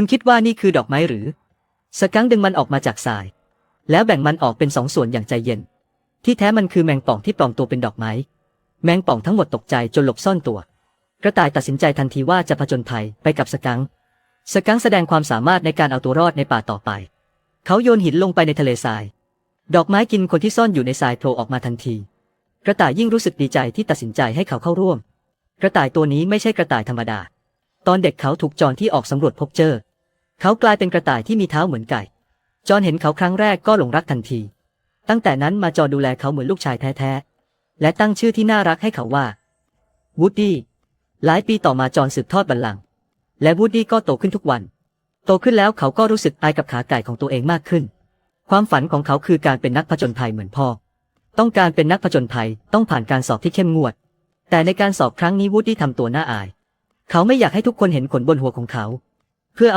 คุณคิดว่านี่คือดอกไม้หรือ สกังดึงมันออกมาจากทราย แล้วแบ่งมันออกเป็นสองส่วนอย่างใจเย็น ที่แท้มันคือแมงป่องที่ปลอมตัวเป็นดอกไม้ แมงป่องทั้งหมดตกใจจนหลบซ่อนตัว กระต่ายตัดสินใจทันทีว่าจะผจญภัยไปกับสกังสกังแสดงความสามารถในการเอาตัวรอดในป่าต่อไป เขาโยนหินลงไปในทะเลทราย ดอกไม้กินคนที่ซ่อนอยู่ในทรายโผล่ออกมาทันที กระต่ายยิ่งรู้สึกดีใจที่ตัดสินใจให้เขาเข้าร่วม กระต่ายตัวนี้ไม่ใช่กระต่ายธรรมดา ตอนเด็กเขาถูกจอนที่ออกสำรวจพบเจอ เขากลายเป็นกระต่ายที่มีเท้าเหมือนไก่ จอนเห็นเขาครั้งแรกก็หลงรักทันที ตั้งแต่นั้นมาจอนดูแลเขาเหมือนลูกชายแท้ๆ และตั้งชื่อที่น่ารักให้เขาว่าวูดดี้ หลายปีต่อมาจอนสืบทอดบัลลังก์ และวูดดี้ก็โตขึ้นทุกวัน โตขึ้นแล้วเขาก็รู้สึกอายกับขาไก่ของตัวเองมากขึ้น ความฝันของเขาคือการเป็นนักผจญภัยเหมือนพ่อ ต้องการเป็นนักผจญภัยต้องผ่านการสอบที่เข้มงวด แต่ในการสอบครั้งนี้วูดดี้ทำตัวน่าอาย เขาไม่อยากให้ทุกคนเห็นขนบนหัวของเขา เพื่อเอา